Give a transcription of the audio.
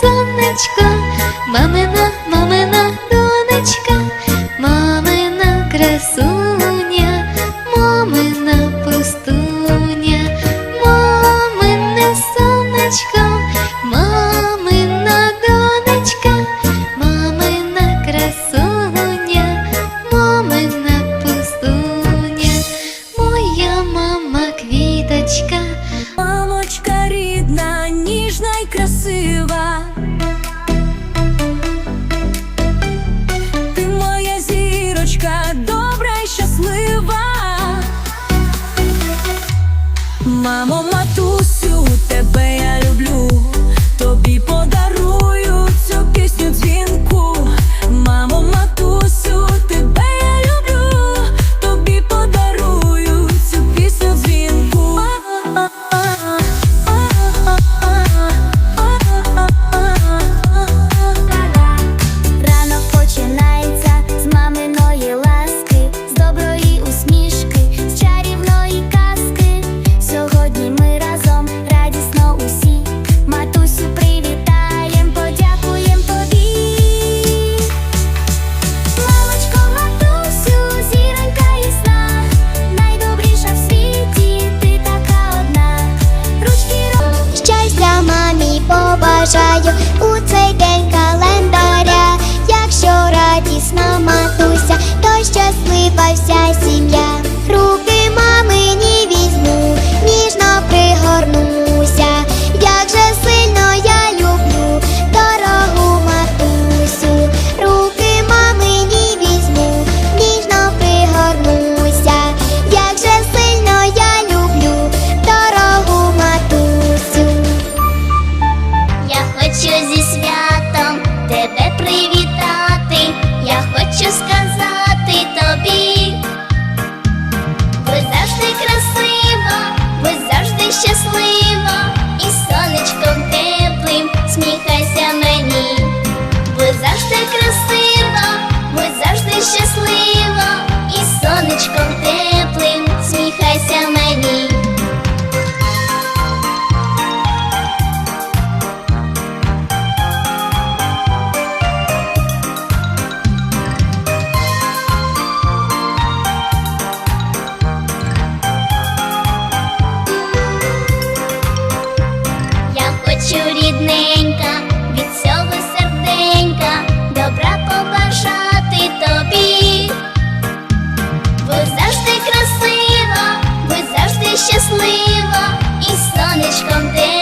сонечко, мами Мамо, матусю, тебе я. бажаю у цей день. хочу від всього серденька, добра побажати тобі, будь завжди красива, будь завжди щаслива і сонечком день.